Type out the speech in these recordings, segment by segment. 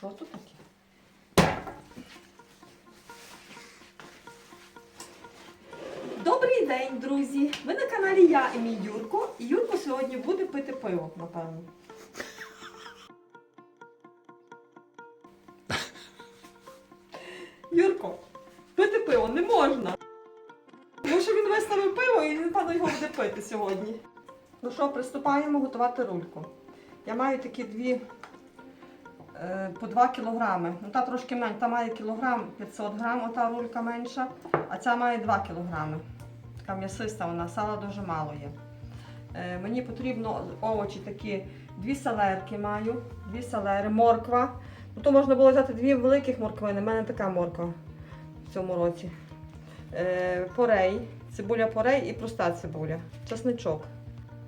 Що тут таке? Добрий день, друзі! Ви на каналі я і мій Юрко. І Юрко сьогодні буде пити пиво, напевно. Юрко, пити пиво не можна. Тому що він виставив пиво і напевно його буде пити сьогодні. Ну що, приступаємо готувати рульку. Я маю такі дві по 2 кілограми. Ну та трошки менше, та має кілограм 500 грам, ота рулька менша, а ця має 2 кілограми. Така м'ясиста, вона сала дуже мало є. Е, мені потрібно овочі такі, дві селерки маю, дві селери, морква. Ну, то можна було взяти дві великих морквини, в мене така морква в цьому році. Е, порей, цибуля порей і проста цибуля, чесничок.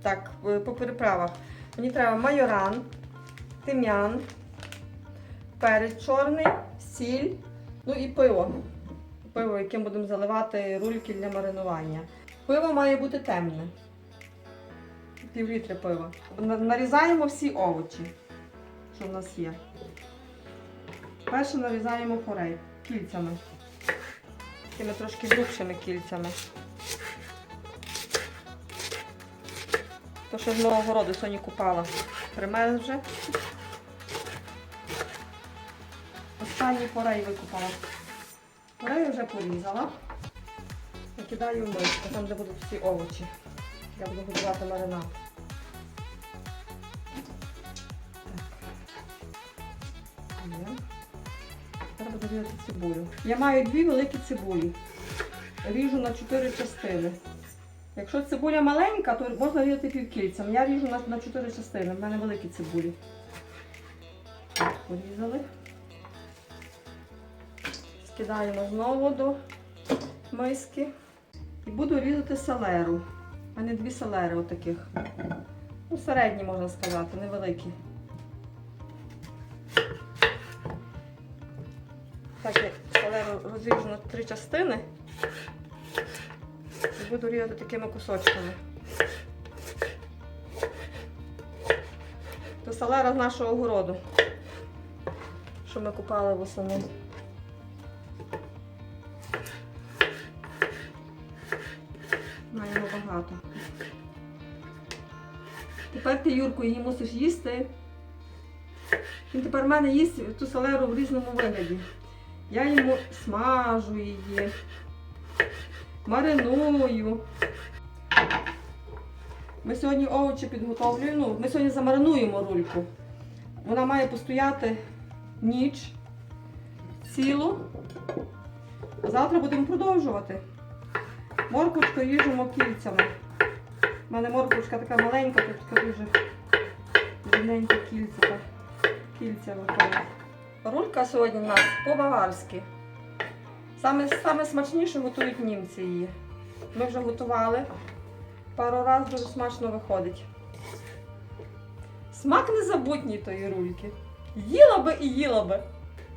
Так, е, по переправах. Мені треба майоран, тим'ян, перець чорний, сіль, ну і пиво. Пиво, яким будемо заливати рульки для маринування. Пиво має бути темне. Пів літри пива. Нарізаємо всі овочі, що в нас є. Перше нарізаємо порей кільцями. Такими трошки грубшими кільцями. То, що з мого городу сьогодні купала. Примерз вже. Останній порей викупала. Порей вже порізала. Накидаю в там де будуть всі овочі. Я буду готувати маринад. Тепер буду різати цибулю. Я маю дві великі цибулі. Ріжу на чотири частини. Якщо цибуля маленька, то можна різати півкільцем. Я ріжу на чотири частини. В мене великі цибулі. Порізали. Скидаємо знову до миски. І буду різати селеру. У мене дві селери отаких. Ну, середні, можна сказати, невеликі. Так, я селеру розріжу на три частини. І буду різати такими кусочками. Це селера з нашого городу, що ми купали восени. Тепер ти, Юрку, її мусиш їсти. Він тепер в мене їсть ту селеру в різному вигляді. Я йому смажу її, мариную. Ми сьогодні овочі підготовлюємо. Ну, ми сьогодні замаринуємо рульку. Вона має постояти ніч цілу. Завтра будемо продовжувати. Морквочку ріжемо кільцями. У мене морквочка така маленька, тут така дуже дрібненька кільця. Кільця виходить. Рулька сьогодні у нас по-баварськи. Саме, саме смачніше готують німці її. Ми вже готували. Пару разів дуже смачно виходить. Смак незабутній тої рульки. Їла би і їла би.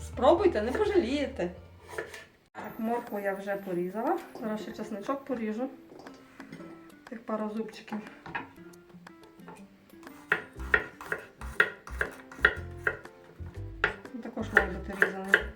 Спробуйте, не пожалієте. Так, моркву я вже порізала. Зараз ще чесничок поріжу. Тих пару зубчиків. Також має бути різаний.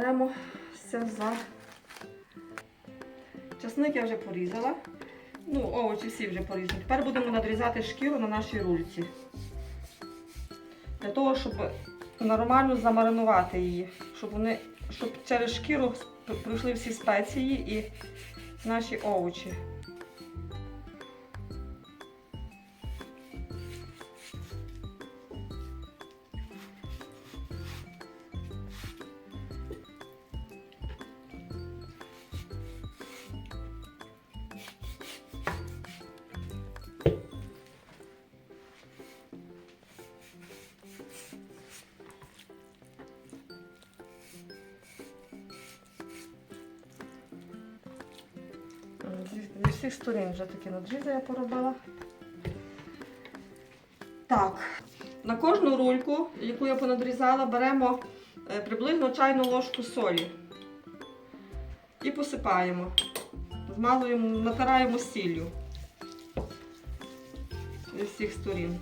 Тепер ми беремо все за часник я вже порізала. Ну, овочі всі вже порізані. Тепер будемо надрізати шкіру на нашій рульці. Для того, щоб нормально замаринувати її, щоб вони, щоб через шкіру пройшли всі спеції і наші овочі. Зі, всіх сторін вже такі надрізи я поробила. Так, на кожну рульку, яку я понадрізала, беремо е, приблизно чайну ложку солі і посипаємо. Змалуємо, натираємо сіллю зі всіх сторін.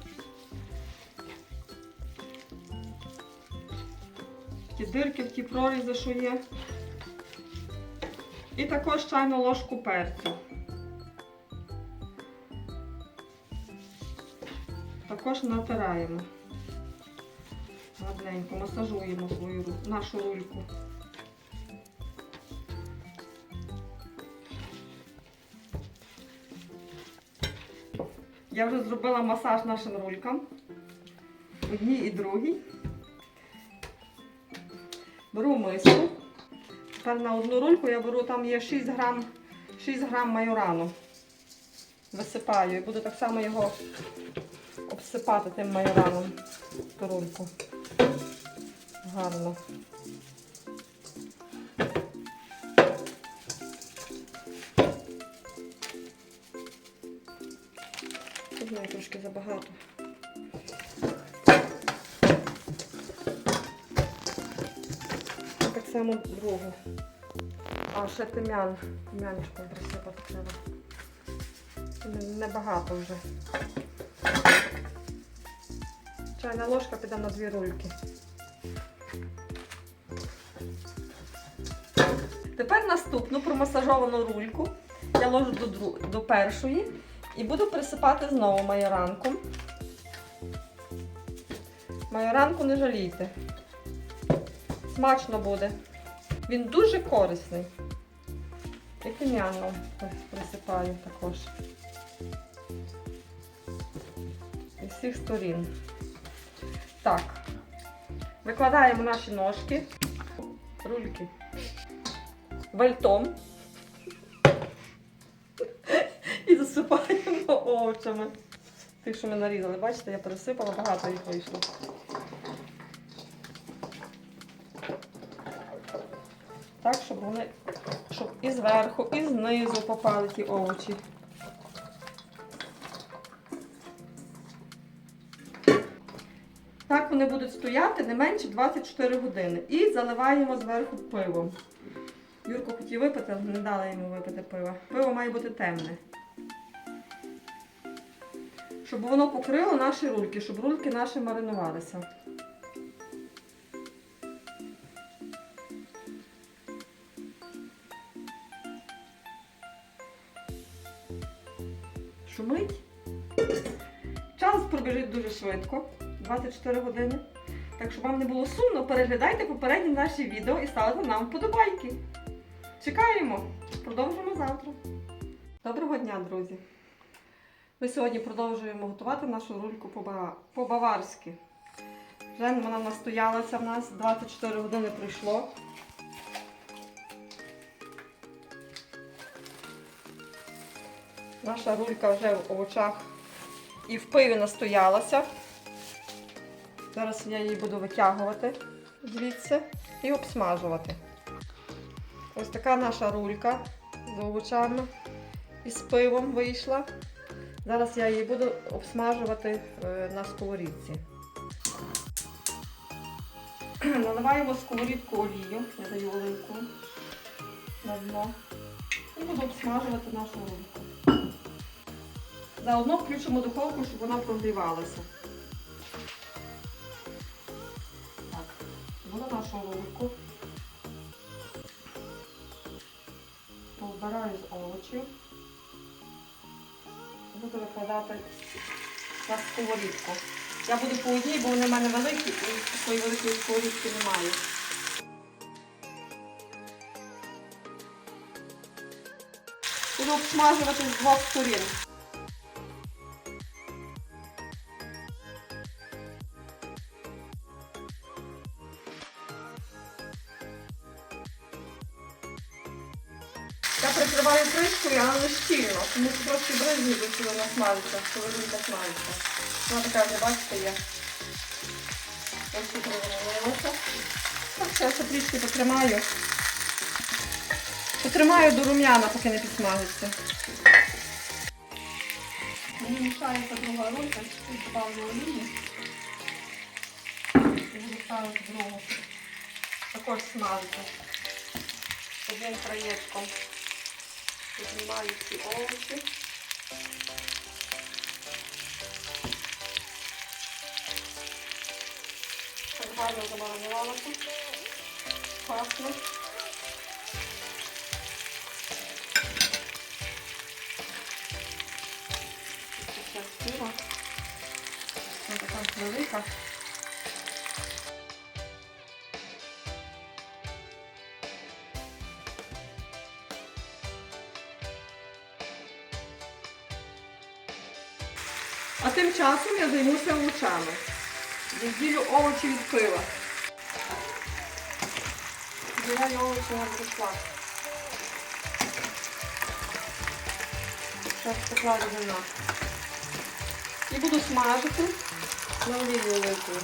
Ті дирки, ті прорізи, що є. І також чайну ложку перцю. Також натираємо. Гарненько масажуємо свою нашу рульку. Я вже зробила масаж нашим рулькам. Одній і другій. Беру миску. Тепер на одну рульку я беру, там є 6 грам, 6 грам майорану. Висипаю і буду так само його обсипати тим майораном ту рульку. Гарно. Тут мене трошки забагато. І другу. А, ще тим'ян. Тим'янчиком присипати треба. Небагато вже. Чайна ложка піде на дві рульки. Тепер наступну промасажовану рульку я ложу до, дру- до першої і буду присипати знову майоранком. Майоранку не жалійте. Смачно буде. Він дуже корисний. І тим'яном присипаю також. Із всіх сторін. Так. Викладаємо наші ножки, рульки вальтом і засипаємо овочами. Тих, що ми нарізали. Бачите, я пересипала, багато їх вийшло. Так, щоб вони щоб і зверху, і знизу попали ті овочі. Так вони будуть стояти не менше 24 години. І заливаємо зверху пивом. Юрко хотів випити, але не дала йому випити пива. Пиво має бути темне. Щоб воно покрило наші рульки, щоб рульки наші маринувалися. Шумить. Час пробіжить дуже швидко, 24 години. Так щоб вам не було сумно, переглядайте попередні наші відео і ставте нам вподобайки. Чекаємо! Продовжимо завтра. Доброго дня, друзі! Ми сьогодні продовжуємо готувати нашу рульку по-ба- по-баварськи. Вже вона настоялася в нас, 24 години пройшло. Наша рулька вже в овочах і в пиві настоялася. Зараз я її буду витягувати звідси і обсмажувати. Ось така наша рулька з овочами і з пивом вийшла. Зараз я її буду обсмажувати е, на сковорідці. Наливаємо сковорідку олію, я даю оливку на дно. І буду обсмажувати нашу рульку. Заодно включимо духовку, щоб вона прогрівалася. Так, буду нашу рульку. Повбираю з овочів. Буду викладати на сковорідку. Я буду по одній, бо вони в мене великі і такої великої сковорідки немає. Буду обсмажувати з двох сторін. Трошки бризні, вона смажиться, рулька смажиться. Вона така вже, бачите, є. Ось тут розмовилася. Так, ще ще трішки потримаю. Потримаю до рум'яна, поки не підсмажиться. М, Мішається друга рулька, тут добавлю олії. І буду ставити другу. Також смажити. Одним краєчком. Піднімаю ці овочі. Гарно замаринувалося. Класно. Ось така велика. А тим часом я займуся овочами. Відділю овочі від пива. Збираю овочі на брусла. Зараз покладу вина. І буду смажити на олії великою.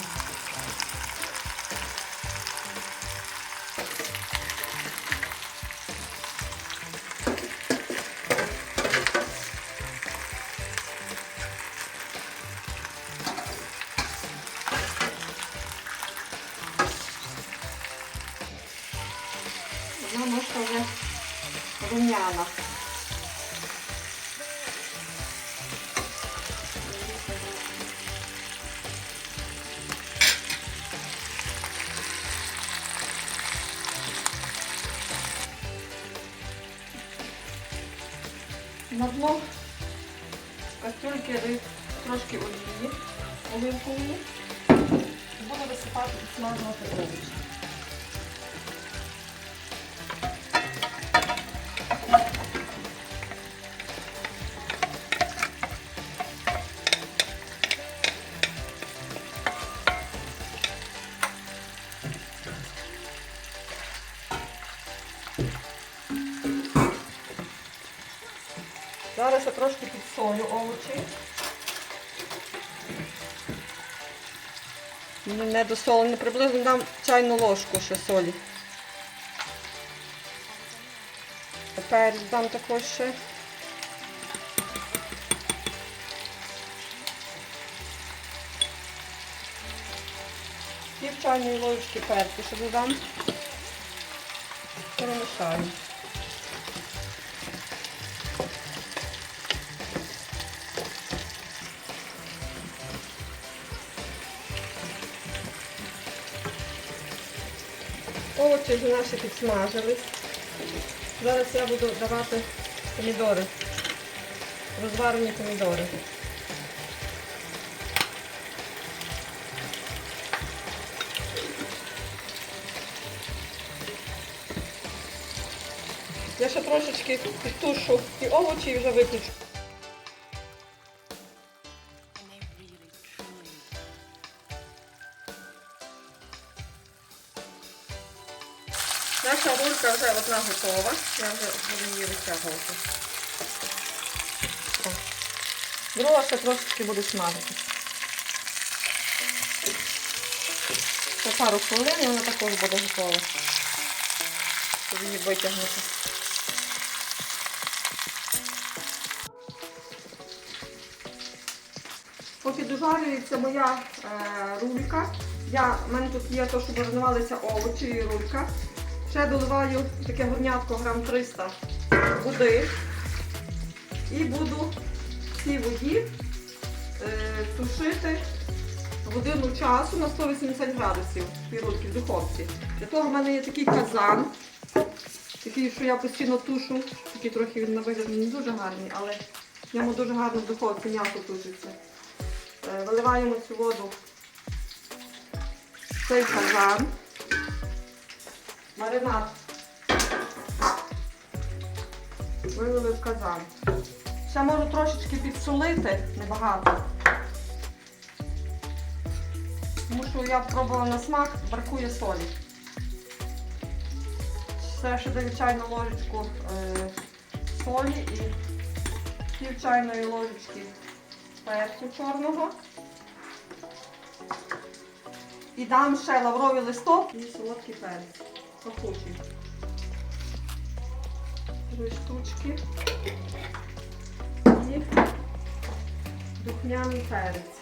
На дно кастрюльки рис трошки олії оливкової. Буду висипати і смажувати овочі. Підсолю овочі. Не досолені, приблизно дам чайну ложку ще солі. Перець дам також ще. Пів чайної ложки перцю ще додам. Перемішаю. Овочі наші підсмажились. Зараз я буду давати помідори. Розварені помідори. Я ще трошечки підтушу і овочі і вже виключу. Вже одна готова. Я вже буду її витягувати. Друга ще трошечки буде смажити. Ще пару хвилин і вона також буде готова. Щоб її витягнути. Поки дожарюється моя е, рулька, я, в мене тут є те, що маринувалися овочі і рулька. Ще доливаю таке горнятко грам 300 води і буду в цій воді е, тушити годину часу на 180 градусів ці в духовці. Для того в мене є такий казан, такий, що я постійно тушу, такий трохи він на вигляд не дуже гарний, але в ньому дуже гарно в духовці м'ясо тушиться. Е, Виливаємо цю воду в цей казан. Маринад. Вилили в казан. Ще можу трошечки підсолити, небагато. Тому що я пробувала на смак, бракує солі. Ще ще даю ложечку е, солі і пів чайної ложечки перцю чорного. І дам ще лавровий листок і солодкий перець. Пахучий. Три штучки. І духмяний перець.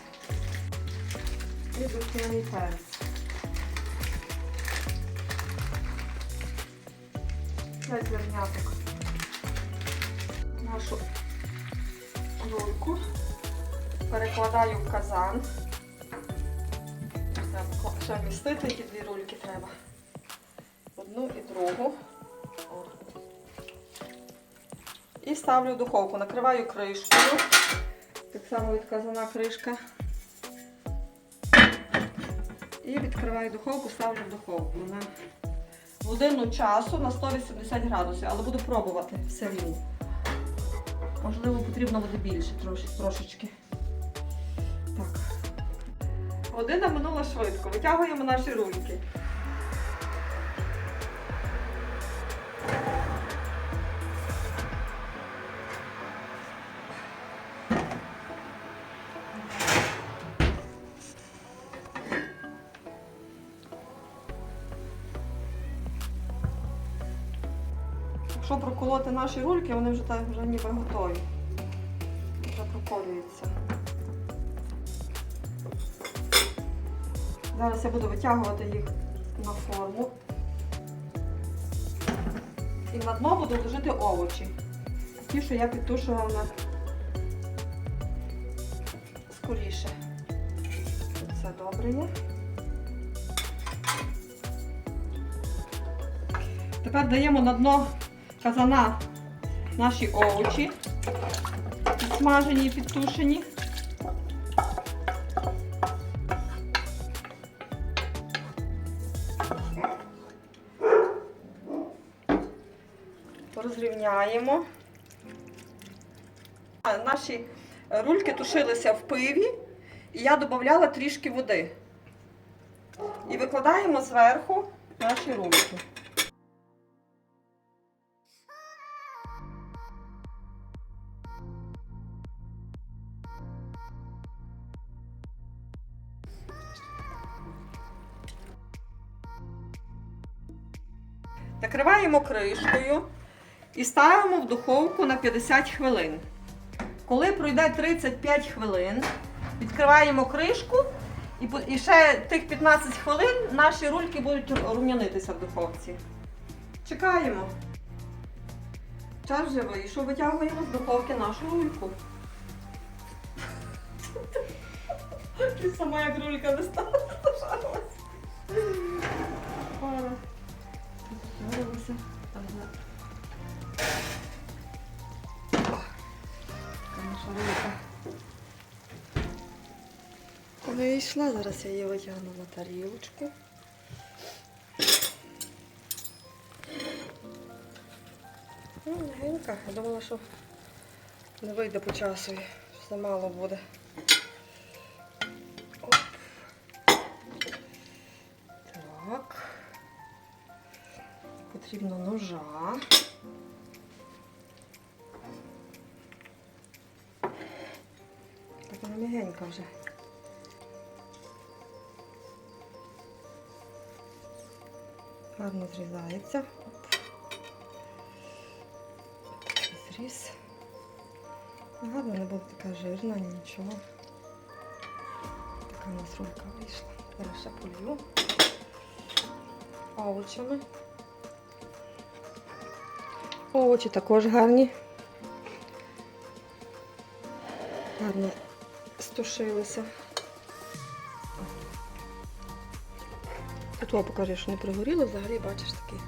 І духмяний перець. П'ять зерняток. Нашу рульку перекладаю в казан. Треба ще вмістити, ті дві рульки треба. Одну і другу. І ставлю в духовку. Накриваю кришкою. Так само від казана кришка. І відкриваю духовку, ставлю в духовку на годину часу на 180 градусів, але буду пробувати все рівно. Можливо, потрібно буде більше трошки, трошечки. Так. Година минула швидко. Витягуємо наші рульки. Якщо проколоти наші рульки, вони вже вже ніби готові. Вже проколюються. Зараз я буду витягувати їх на форму. І на дно буду ложити овочі. Ті, що я підтушувала скоріше. Це добре є. Тепер даємо на дно казана наші овочі, підсмажені і підтушені. Розрівняємо. Наші рульки тушилися в пиві, і я додавала трішки води. І викладаємо зверху наші рульки. Накриваємо кришкою і ставимо в духовку на 50 хвилин. Коли пройде 35 хвилин, відкриваємо кришку і, ще тих 15 хвилин наші рульки будуть рум'янитися в духовці. Чекаємо. Час вже вийшов, витягуємо з духовки нашу рульку. Ти сама як рулька не стала. Вийшла, зараз я її витягну на тарілочку. Ну, легенька. Я думала, що не вийде по часу, що замало буде. Оп. Так. Потрібно ножа. Так вона м'ягенька вже. Гарно зрізається. Такий зріз. Гарно не буде така жирна, нічого. Така у нас рулька вийшла. Зараз ще полью овочами. Овочі також гарні. Гарно стушилися. Тут о, покажу, що не пригоріло, взагалі бачиш такий.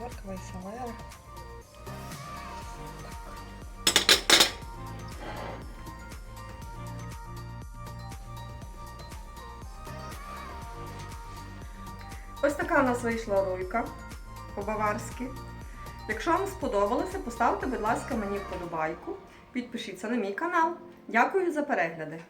Морква і селера. Ось така у нас вийшла рулька по-баварськи. Якщо вам сподобалося, поставте, будь ласка, мені вподобайку. Підпишіться на мій канал. Дякую за перегляди.